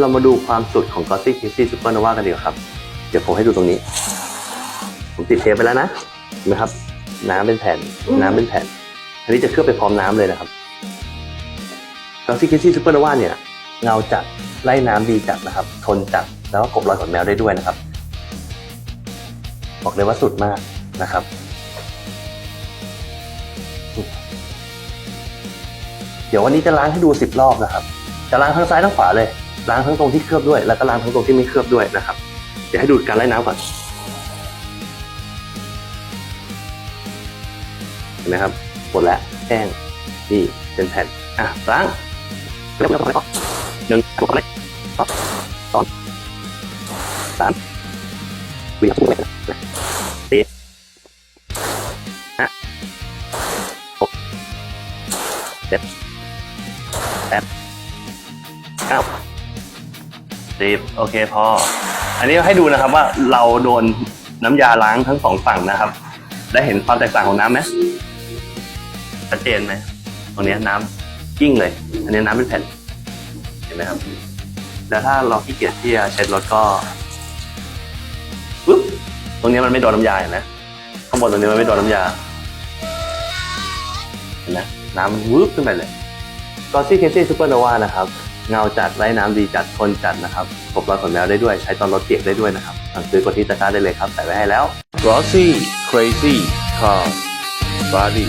เรามาดูความสุดของ g o s s y Kissy Super Nova กันดีกว่าครับ เดี๋ยวผมให้ดูตรงนี้ ผมติดเทปไปแล้วนะเห็นไหมครับ น้ำเป็นแผ่น น้ำเป็นแผ่น อันนี้จะเคลือบไปพร้อมน้ำเลยนะครับ g o s s y Kissy Super Nova เนี่ยเงาจัดไล่น้ำดีจัดนะครับ ทนจัดแล้วก็กบรอยขนแมวได้ด้วยนะครับ บอกเลยว่าสุดมากนะครับเดี๋ยววันนี้จะล้างให้ดูสิบรอบนะครับ จะล้างทั้งซ้ายทั้งขวาเลย ล้างทั้งตรงที่เคลือบด้วยแล้วก็ล้างทั้งตรงที่ไม่เคลือบด้วยนะครับ เดี๋ยวให้ดูการไล่น้ำก่อนเห็นไหมครับหมดแล้วแห้งนี่เป็นแผ่นอะล้างแล้วก็ต่อหนึ่งสองสองสามสี่สี่ห้าหกเจ็ดแปดเก้า สิบโอเคพอ อันนี้ให้ดูนะครับว่าเราโดนน้ำยาล้างทั้งสองฝั่งนะครับ ได้เห็นความแตกต่างของน้ำไหมชัดเจนไหมตรงนี้น้ำกิ้งเลย อันนี้น้ำเป็นแผ่นเห็นไหมครับ แล้วถ้าเราขี้เกียจที่จะเช็ดรถก็ปุ๊บตรงนี้มันไม่โดนน้ำยาเห็นไหมข้างบนตรงนี้มันไม่โดนน้ำยาเห็นไหมน้ำวืบขึ้นไปเลยกอซี่เคซี่ซูเปอร์โนวานะครับ เงาจัดไร้น้ำดีจัดทนจัดนะครับกบรอยขนแมวได้ด้วยใช้ตอนรถเปียกได้ด้วยนะครับสั่งซื้อกดที่ตะกร้าได้เลยครับใส่ไว้ให้แล้ว Glossy Crazy Car Body